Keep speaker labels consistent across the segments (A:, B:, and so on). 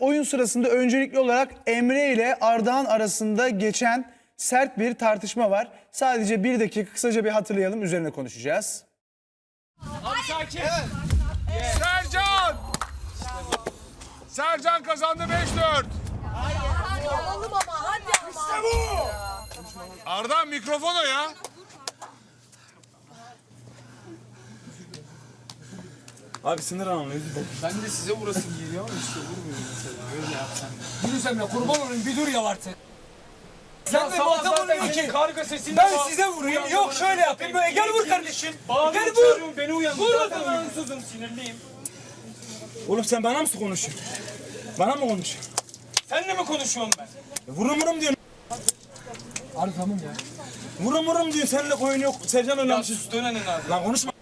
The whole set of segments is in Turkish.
A: Oyun sırasında öncelikli olarak Emre ile Ardahan arasında geçen sert bir tartışma var. Sadece bir dakika kısaca bir hatırlayalım üzerine konuşacağız.
B: Sercan! Sercan kazandı 5-4.
C: Alalım ama hadi ama.
B: Arda mikrofona ya.
D: Abi sinir anlıyor.
E: Ben de size vurasım geliyor ama işte vurmuyor mesela. Öyle yapsan. Yunus Emre kurban olayım bir dur ya artık. Sen de muhatap olmuyor ki. Karga sesini Ben size vurayım. Yok şöyle yapayım. Böyle gel vur kardeşim. Gel vur. Beni uyandır. Vur bakalım. Ansızım sinirliyim.
D: Oğlum sen bana mı konuşuyorsun? Bana mı konuşuyorsun?
E: Senle mi konuşuyorum ben?
D: Vurum vurum diyorsun.
E: Abi tamam ya.
D: Vurum vurum diyorsun. Seninle oyun yok. Sercan
E: Ya
D: oynamış.
E: sus dönenin abi.
D: Lan konuşma.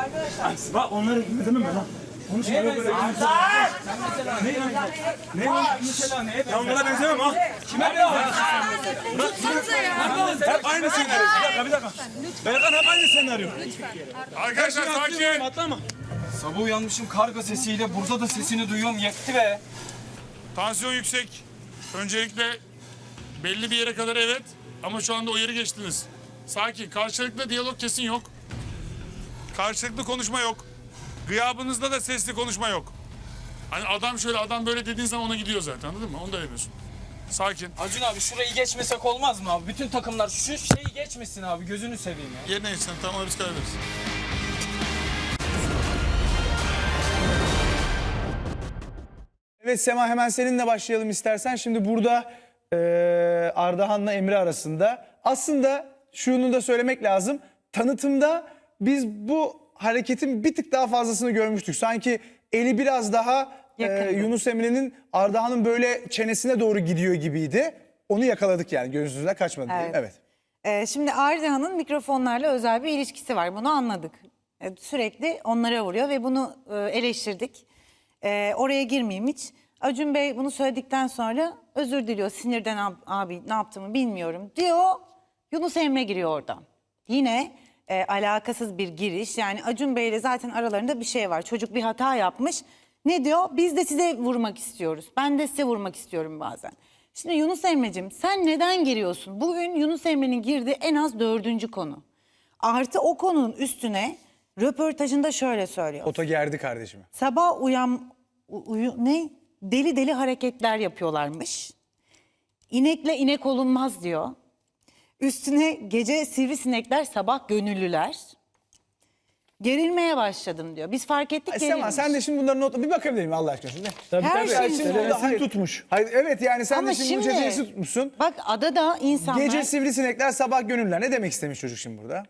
D: Arkadaşlar. Bak onları demem ben lan. Konuşma. Yok böyle. Ne lan? Ne lan?
E: Mesela ne?
D: Ya onlara benzemem ha.
E: Kime ne abi?
D: Hep aynı senaryo. Bir dakika bir dakika. Berkan hep aynı senaryo.
B: Arkadaşlar sakin.
D: Atlama.
E: Sabah uyanmışım karga sesiyle. Burada da sesini duyuyorum. Yetti be.
B: Tansiyon yüksek. Öncelikle belli bir yere kadar evet ama şu anda o yeri geçtiniz. Sakin. Karşılıklı diyalog kesin yok. Karşılıklı konuşma yok. Gıyabınızda da sesli konuşma yok. Hani adam şöyle adam böyle dediğin zaman ona gidiyor zaten anladın mı? Onu da demiyorsun. Sakin.
E: Acun abi şurayı geçmesek olmaz mı abi? Bütün takımlar şu şeyi geçmesin abi. Gözünü seveyim ya.
B: Yerine geçsen tamam biz kaybederiz.
A: Evet Sema hemen seninle başlayalım istersen. Şimdi burada eee Ardahan'la Emre arasında. Aslında şunu da söylemek lazım. Tanıtımda biz bu hareketin bir tık daha fazlasını görmüştük. Sanki eli biraz daha
F: Yakındı.
A: Yunus Emre'nin Ardahan'ın böyle çenesine doğru gidiyor gibiydi. Onu yakaladık yani gözünüzden kaçmadı.
F: Evet.
A: evet.
F: Ee, şimdi Ardahan'ın mikrofonlarla özel bir ilişkisi var. Bunu anladık. Ee, sürekli onlara vuruyor ve bunu e, eleştirdik. Ee, oraya girmeyeyim hiç. Acun Bey bunu söyledikten sonra özür diliyor. Sinirden ab- abi ne yaptığımı bilmiyorum diyor. Yunus Emre giriyor oradan. Yine e, alakasız bir giriş. Yani Acun Bey ile zaten aralarında bir şey var. Çocuk bir hata yapmış. Ne diyor? Biz de size vurmak istiyoruz. Ben de size vurmak istiyorum bazen. Şimdi Yunus Emre'cim sen neden giriyorsun? Bugün Yunus Emre'nin girdiği en az dördüncü konu. Artı o konunun üstüne röportajında şöyle söylüyor.
A: Oto gerdi kardeşimi.
F: Sabah uyan uyu, ne deli deli hareketler yapıyorlarmış. İnekle inek olunmaz diyor. Üstüne gece sivrisinekler sabah gönüllüler. Gerilmeye başladım diyor. Biz fark ettik
A: Sema
F: gerilmiş.
A: sen de şimdi bunların notla bir bakabilir miyim Allah aşkına şimdi?
F: Her
A: Ya
F: şeyin
A: şimdi
F: var.
A: burada- hayır.
D: tutmuş.
A: Hayır, evet yani sen
F: Ama
A: de şimdi, bu
F: şimdi
A: çetesi tutmuşsun.
F: bak adada insanlar
A: Gece sivrisinekler sabah gönüller. Ne demek istemiş çocuk şimdi burada?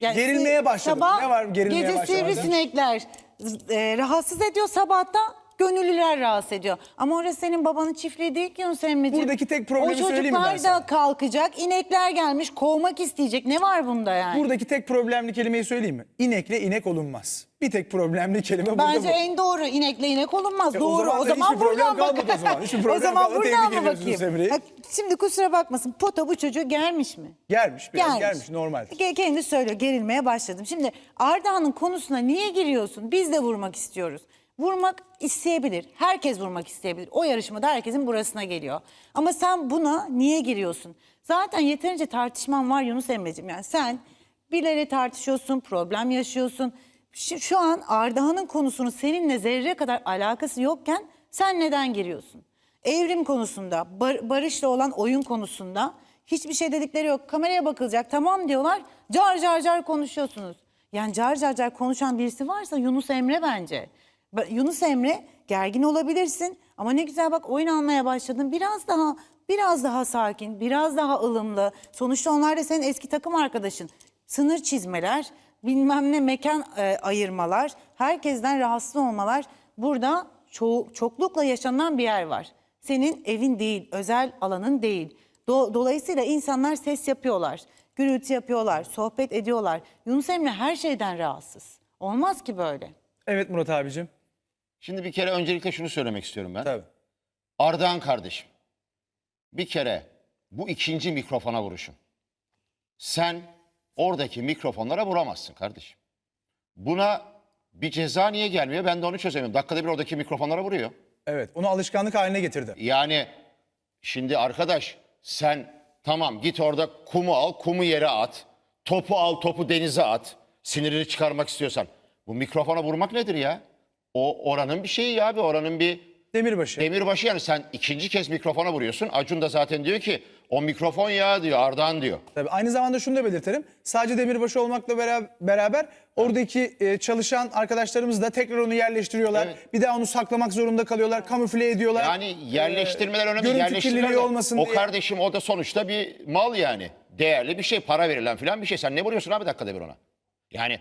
F: Yani
A: gerilmeye
F: si-
A: başladım.
F: Sabah,
A: ne var gerilmeye
F: Gece
A: başlamada?
F: sivrisinekler e, rahatsız ediyor sabahta gönüllüler rahatsız ediyor. Ama orası senin babanın çiftliği değil ki Yunus Emre'ciğim.
A: Buradaki tek problemi
F: O
A: söyleyeyim mi ben
F: çocuklar
A: sana?
F: da kalkacak. inekler gelmiş kovmak isteyecek. Ne var bunda yani?
A: Buradaki tek problemli kelimeyi söyleyeyim mi? İnekle inek olunmaz. Bir tek problemli kelime burada
F: Bence
A: bu.
F: en doğru inekle inek olunmaz.
A: E, o
F: doğru.
A: zaman
F: O
A: da
F: zaman
A: hiçbir problem
F: buradan
A: kalmadı
F: bak.
A: o zaman. Hiçbir problem
F: o zaman
A: kalmadı.
F: buradan
A: Tebrik
F: mı bakayım?
A: Emre'yi.
F: Ha, Şimdi kusura bakmasın. Pota bu çocuğu gelmiş mi?
A: Gelmiş biraz gelmiş, normal.
F: Ge- Kendi söylüyor gerilmeye başladım. Şimdi Ardahan'ın konusuna niye giriyorsun? Biz de vurmak istiyoruz. Vurmak isteyebilir. Herkes vurmak isteyebilir. O yarışmada herkesin burasına geliyor. Ama sen buna niye giriyorsun? Zaten yeterince tartışman var Yunus Emre'ciğim. Yani sen birileri tartışıyorsun, problem yaşıyorsun. Şu, an Ardahan'ın konusunun seninle zerre kadar alakası yokken sen neden giriyorsun? Evrim konusunda, bar- barışla olan oyun konusunda hiçbir şey dedikleri yok. Kameraya bakılacak tamam diyorlar. Car car car konuşuyorsunuz. Yani car car car konuşan birisi varsa Yunus Emre bence. Yunus Emre gergin olabilirsin ama ne güzel bak oyun almaya başladın. Biraz daha biraz daha sakin, biraz daha ılımlı. Sonuçta onlar da senin eski takım arkadaşın. Sınır çizmeler, bilmem ne mekan e, ayırmalar, herkesten rahatsız olmalar. Burada ço- çoklukla yaşanan bir yer var. Senin evin değil, özel alanın değil. Do- Dolayısıyla insanlar ses yapıyorlar, gürültü yapıyorlar, sohbet ediyorlar. Yunus Emre her şeyden rahatsız. Olmaz ki böyle.
A: Evet Murat abicim.
G: Şimdi bir kere öncelikle şunu söylemek istiyorum ben.
A: Tabii.
G: Ardahan kardeşim. Bir kere bu ikinci mikrofona vuruşun. Sen oradaki mikrofonlara vuramazsın kardeşim. Buna bir ceza niye gelmiyor ben de onu çözemiyorum. Dakikada bir oradaki mikrofonlara vuruyor.
A: Evet onu alışkanlık haline getirdi.
G: Yani şimdi arkadaş sen tamam git orada kumu al, kumu yere at. Topu al, topu denize at. Sinirini çıkarmak istiyorsan. Bu mikrofona vurmak nedir ya? O oranın bir şeyi ya abi, oranın bir
A: Demirbaşı.
G: demirbaşı yani sen ikinci kez mikrofona vuruyorsun. Acun da zaten diyor ki o mikrofon ya diyor, Ardahan diyor.
A: Tabii aynı zamanda şunu da belirtelim. Sadece demirbaşı olmakla bera- beraber oradaki e, çalışan arkadaşlarımız da tekrar onu yerleştiriyorlar.
G: Evet.
A: Bir daha onu saklamak zorunda kalıyorlar. Kamufle ediyorlar.
G: Yani yerleştirmeler önemli.
A: görüntü
G: Yerleştirmeler
A: kirliliği
G: de-
A: olmasın
G: O
A: diye.
G: kardeşim o da sonuçta bir mal yani. Değerli bir şey, para verilen filan bir şey. Sen ne vuruyorsun abi dakikada bir ona? Yani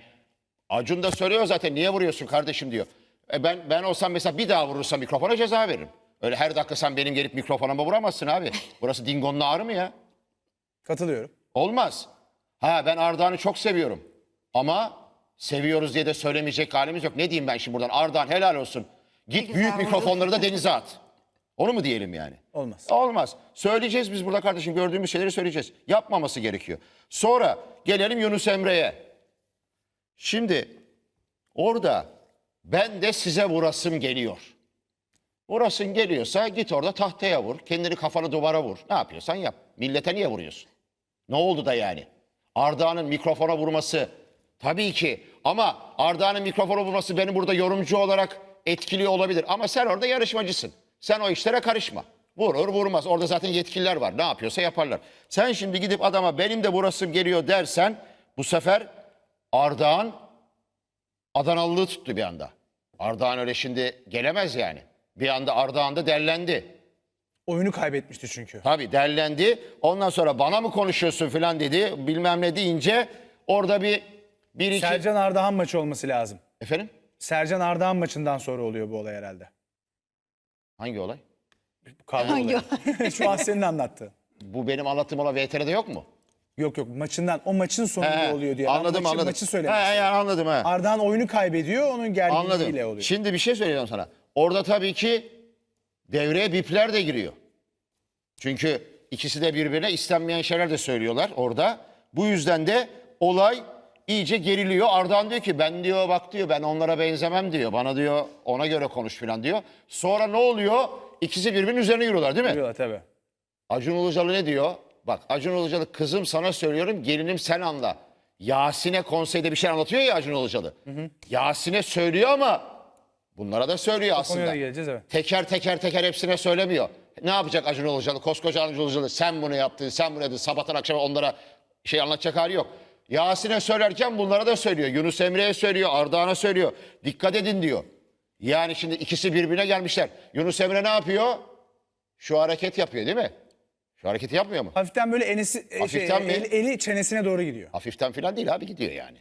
G: Acun da söylüyor zaten niye vuruyorsun kardeşim diyor. E ben ben olsam mesela bir daha vurursam mikrofona ceza veririm. Öyle her dakika sen benim gelip mikrofonuma vuramazsın abi. Burası dingonun ağrı mı ya?
A: Katılıyorum.
G: Olmaz. Ha ben Ardahan'ı çok seviyorum. Ama seviyoruz diye de söylemeyecek halimiz yok. Ne diyeyim ben şimdi buradan? Ardahan helal olsun. Git büyük mikrofonları da denize at. Onu mu diyelim yani?
A: Olmaz.
G: Olmaz. Söyleyeceğiz biz burada kardeşim gördüğümüz şeyleri söyleyeceğiz. Yapmaması gerekiyor. Sonra gelelim Yunus Emre'ye. Şimdi orada ben de size vurasım geliyor. Vurasın geliyorsa git orada tahtaya vur. Kendini kafanı duvara vur. Ne yapıyorsan yap. Millete niye vuruyorsun? Ne oldu da yani? Arda'nın mikrofona vurması tabii ki ama Arda'nın mikrofona vurması beni burada yorumcu olarak etkiliyor olabilir. Ama sen orada yarışmacısın. Sen o işlere karışma. Vurur vurmaz. Orada zaten yetkililer var. Ne yapıyorsa yaparlar. Sen şimdi gidip adama benim de vurasım geliyor dersen bu sefer Ardağan Adanalılığı tuttu bir anda. Ardahan öyle şimdi gelemez yani. Bir anda Ardahan da derlendi.
A: Oyunu kaybetmişti çünkü.
G: Tabii derlendi. Ondan sonra bana mı konuşuyorsun falan dedi. Bilmem ne deyince orada bir bir iki...
A: Sercan Ardahan maçı olması lazım.
G: Efendim?
A: Sercan Ardahan maçından sonra oluyor bu olay herhalde.
G: Hangi olay?
A: Bu kavga olayı. Şu an senin anlattığın.
G: Bu benim anlattığım olan VTR'de yok mu?
A: Yok yok maçından o maçın sonunda
G: He,
A: oluyor diye. Ben
G: Anladım
A: maçı,
G: anladım.
A: Maçı
G: He,
A: söylemiştim.
G: yani anladım he.
A: Ardahan oyunu kaybediyor onun gerginliğiyle
G: Anladım.
A: oluyor.
G: Şimdi bir şey söyleyeceğim sana. Orada tabii ki devreye bipler de giriyor. Çünkü ikisi de birbirine istenmeyen şeyler de söylüyorlar orada. Bu yüzden de olay iyice geriliyor. Ardahan diyor ki ben diyor bak diyor ben onlara benzemem diyor. Bana diyor ona göre konuş falan diyor. Sonra ne oluyor? İkisi birbirinin üzerine yürüyorlar değil mi?
A: Diyorlar tabii.
G: Acun Ilıcalı ne diyor? Bak Acun Ilıcalı kızım sana söylüyorum gelinim sen anla. Yasin'e konseyde bir şey anlatıyor ya Acun Ilıcalı. Yasin'e söylüyor ama bunlara da söylüyor
A: Konuya
G: aslında.
A: da geleceğiz evet.
G: Teker teker teker hepsine söylemiyor. Ne yapacak Acun Ilıcalı? Koskoca Acun Ilıcalı sen bunu yaptın, sen bunu yaptın. Sabahtan akşama onlara şey anlatacak hali yok. Yasin'e söylerken bunlara da söylüyor. Yunus Emre'ye söylüyor, Ardahan'a söylüyor. Dikkat edin diyor. Yani şimdi ikisi birbirine gelmişler. Yunus Emre ne yapıyor? Şu hareket yapıyor değil mi? Şu hareketi yapmıyor mu?
A: Hafiften böyle enesi, e, şey,
G: Hafiften mi?
A: eli, eli çenesine doğru gidiyor.
G: Hafiften falan değil abi gidiyor yani.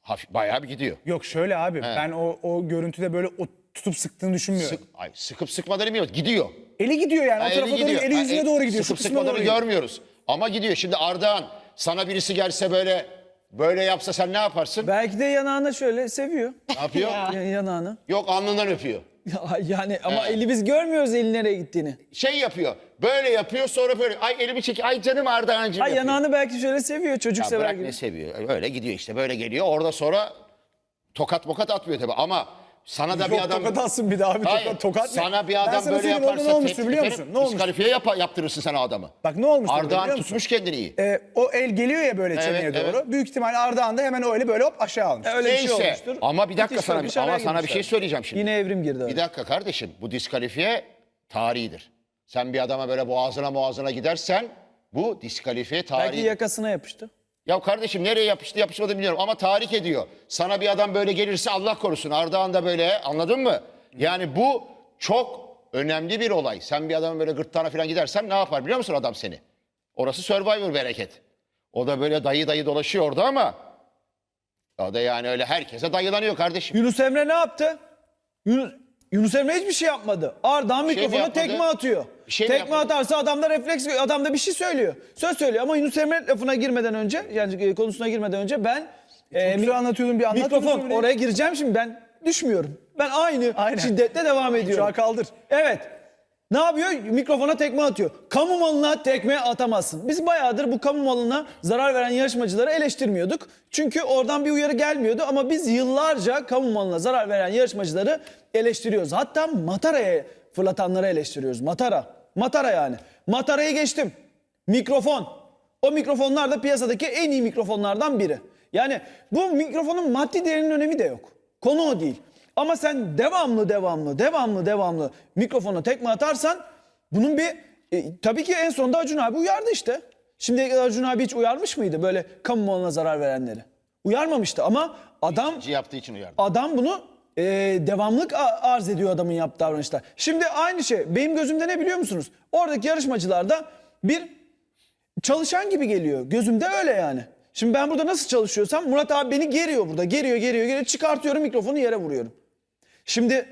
G: Hafif, bayağı bir gidiyor.
A: Yok şöyle abi ben o, o görüntüde böyle o tutup sıktığını düşünmüyorum.
G: Sık, ay, sıkıp sıkmadan demiyor. Gidiyor.
A: Eli gidiyor yani
G: Ha,
A: o tarafa doğru eli
G: Ha,
A: yüzüne
G: e,
A: doğru gidiyor. Şu
G: Sıkıp
A: doğru
G: sıkmadığını
A: gidiyor.
G: görmüyoruz. Ama gidiyor. Şimdi Ardahan sana birisi gelse böyle böyle yapsa sen ne yaparsın?
H: Belki de yanağına şöyle seviyor.
G: Ne yapıyor?
H: Ya- yanağını.
G: Yok alnından öpüyor.
H: Ya- Yani ama eli biz görmüyoruz elin nereye gittiğini.
G: Şey yapıyor. Böyle yapıyor sonra böyle. Ay elimi çek. Ay canım Ardahan'cığım
H: Ay
G: yapıyor.
H: yanağını belki şöyle seviyor çocuk
G: Ya
H: sever
G: bırak
H: gibi.
G: ne seviyor. Öyle gidiyor işte böyle geliyor. Orada sonra tokat mokat atmıyor tabii ama sana da bir
A: Yok
G: adam...
A: tokat atsın bir daha abi
G: Hayır,
A: tokat?
G: Sana bir
A: Ben
G: adam
A: sana
G: böyle yaparsa...
A: Ne
G: tepki-
A: biliyor musun? Ne olmuş?
G: Diskalifiye yap- yaptırırsın sen o adamı.
A: Bak ne olmuş
G: Ardahan tutmuş kendini iyi.
A: Ee, o el geliyor ya böyle çeneye
G: Evet,
A: doğru.
G: evet.
A: Büyük ihtimalle Ardahan da hemen öyle böyle hop aşağı almış.
H: Öyle bir şey
G: Neyse
H: olmuştur.
G: ama bir dakika
H: Müthiş
G: sana,
H: olmuş,
G: ama sana bir şey söyleyeceğim şimdi.
H: Yine evrim girdi.
G: Bir
H: araya.
G: dakika kardeşim bu diskalifiye tarihidir. Sen bir adama böyle boğazına boğazına gidersen bu diskalifiye
H: Belki
G: tarihi.
H: yakasına yapıştı.
G: Ya kardeşim nereye yapıştı yapışmadı bilmiyorum ama tahrik ediyor. Sana bir adam böyle gelirse Allah korusun Ardahan da böyle anladın mı? Yani bu çok önemli bir olay. Sen bir adamın böyle gırtlağına falan gidersen ne yapar biliyor musun adam seni? Orası Survivor bereket. O da böyle dayı dayı dolaşıyor orada ama o da yani öyle herkese dayılanıyor kardeşim.
H: Yunus Emre ne yaptı? Yunus, Yunus Emre hiçbir şey yapmadı. Ardahan
G: şey mi
H: mikrofona
G: yapmadı?
H: tekme atıyor.
G: Şey
H: tekme
G: yapmadı?
H: atarsa adam da refleks, adam da bir şey söylüyor. Söz söylüyor ama Yunus Emre lafına girmeden önce, yani e, konusuna girmeden önce ben e,
A: Çok güzel anlatıyordun bir anlat.
H: mikrofon oraya gireceğim şimdi ben düşmüyorum. Ben aynı
A: Aynen.
H: şiddetle devam ediyorum.
A: Uçağı kaldır.
H: Evet. Ne yapıyor? Mikrofona tekme atıyor. Kamu malına tekme atamazsın. Biz bayağıdır bu kamu malına zarar veren yarışmacıları eleştirmiyorduk. Çünkü oradan bir uyarı gelmiyordu ama biz yıllarca kamu malına zarar veren yarışmacıları eleştiriyoruz. Hatta Matara'ya fırlatanları eleştiriyoruz. Matara. Matara yani. Matara'yı geçtim. Mikrofon. O mikrofonlar da piyasadaki en iyi mikrofonlardan biri. Yani bu mikrofonun maddi değerinin önemi de yok. Konu o değil. Ama sen devamlı devamlı devamlı devamlı mikrofona tekme atarsan bunun bir e, tabii ki en sonunda Acun abi uyardı işte. Şimdi Acun abi hiç uyarmış mıydı böyle kamu malına zarar verenleri? Uyarmamıştı ama adam
G: yaptığı için uyardım.
H: Adam bunu e, devamlık a- arz ediyor adamın yaptığı davranışlar. Şimdi aynı şey benim gözümde ne biliyor musunuz? Oradaki yarışmacılarda bir çalışan gibi geliyor. Gözümde öyle yani. Şimdi ben burada nasıl çalışıyorsam Murat abi beni geriyor burada. Geriyor, geriyor, geriyor. Çıkartıyorum mikrofonu yere vuruyorum. Şimdi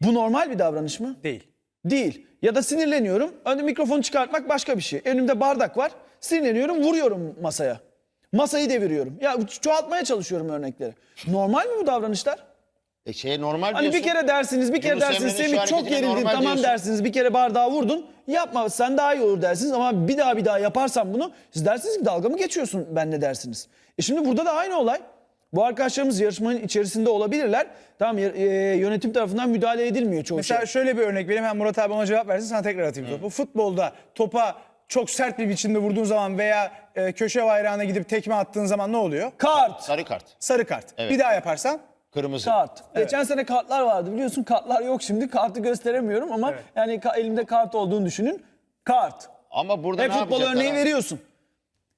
H: bu normal bir davranış mı?
E: Değil.
H: Değil. Ya da sinirleniyorum. Önde mikrofonu çıkartmak başka bir şey. Önümde bardak var. Sinirleniyorum, vuruyorum masaya. Masayı deviriyorum. Ya çoğaltmaya çalışıyorum örnekleri. Normal mi bu davranışlar?
G: E şey normal
H: Hani
G: diyorsun.
H: bir kere dersiniz, bir kere
G: Yunus
H: dersiniz
G: Emre'nin şu
H: Semih çok
G: hareketine
H: gerildin
G: normal
H: tamam
G: diyorsun.
H: dersiniz. Bir kere bardağı vurdun. Yapma sen daha iyi olur dersiniz ama bir daha bir daha yaparsan bunu siz dersiniz ki dalga mı geçiyorsun benle dersiniz. E şimdi burada da aynı olay. Bu arkadaşlarımız yarışmanın içerisinde olabilirler. Tamam e, yönetim tarafından müdahale edilmiyor çoğu
A: Mesela
H: şey.
A: şöyle bir örnek vereyim. Hem Murat abi ona cevap versin sana tekrar atayım topu. Futbolda topa çok sert bir biçimde vurduğun zaman veya e, köşe bayrağına gidip tekme attığın zaman ne oluyor?
H: Kart.
G: Sarı kart.
A: Sarı kart. Bir daha yaparsan
G: Kırmızı.
H: Kart. Geçen sene kartlar vardı biliyorsun kartlar yok şimdi. Kartı gösteremiyorum ama yani ka- elimde kart olduğunu düşünün. Kart.
G: Ama burada
H: Hep
G: ne
H: futbol
G: yapacaklar
H: örneği
G: abi?
H: veriyorsun.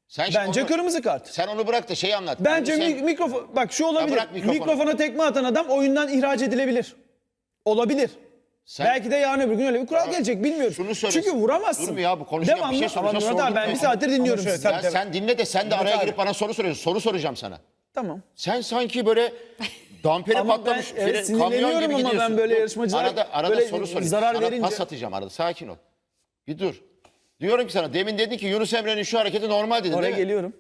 G: Sen şimdi
H: Bence
G: onu-
H: kırmızı kart.
G: Sen onu bırak da şeyi anlat.
H: Bence
G: Sen-
H: mi- mikrofon bak şu olabilir.
G: bırak mikrofonu.
H: Mikrofona tekme atan adam oyundan ihraç edilebilir. Olabilir.
G: sen-
H: Belki de yarın öbür gün öyle bir kural gelecek bilmiyoruz.
G: Şunu.
H: Çünkü vuramazsın.
G: Dur ya bu konuşacak bir
H: Devamlı
G: şey
H: ama
G: soracağız,
H: Murat abi
G: sorduk
H: ben bir saattir dinliyorum
A: şöyle,
H: sizi.
G: Ya
A: tabii.
G: sen dinle de sen de araya
A: abi.
G: girip bana soru soruyorsun. Soru soracağım sana.
H: Tamam.
G: Sen sanki böyle damperi
H: Ama
G: patlamış
H: ben, evet,
G: fren-
H: sinirleniyorum
G: gibi
H: ama ben
G: gidiyorsun.
H: böyle
G: Dur,
H: yarışmacılara
G: arada, arada
H: böyle
G: soru sorayım.
H: zarar
G: sana
H: verince-
G: pas atacağım arada sakin ol. Bir dur. Diyorum ki sana demin dedin ki Yunus Emre'nin şu hareketi normal dedin
H: Oraya
G: değil mi?
H: geliyorum.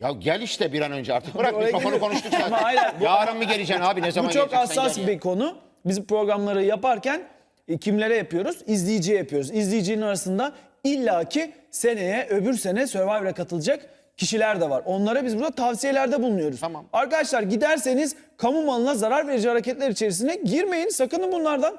G: Ya gel işte bir an önce artık bırak
H: Oraya
G: mikrofonu
H: geliyorum.
G: konuştuk zaten.
H: Ama bu-
G: Yarın mı geleceksin abi ne zaman
H: Bu çok
G: geleceksen
H: hassas
G: gel ya.
H: bir konu. Biz programları yaparken e, kimlere yapıyoruz? İzleyiciye yapıyoruz. İzleyicinin arasında illaki seneye, öbür sene Survivor'a katılacak kişiler de var. Onlara biz burada tavsiyelerde bulunuyoruz.
G: Tamam.
H: Arkadaşlar giderseniz kamu malına zarar verici hareketler içerisine girmeyin. Sakının bunlardan.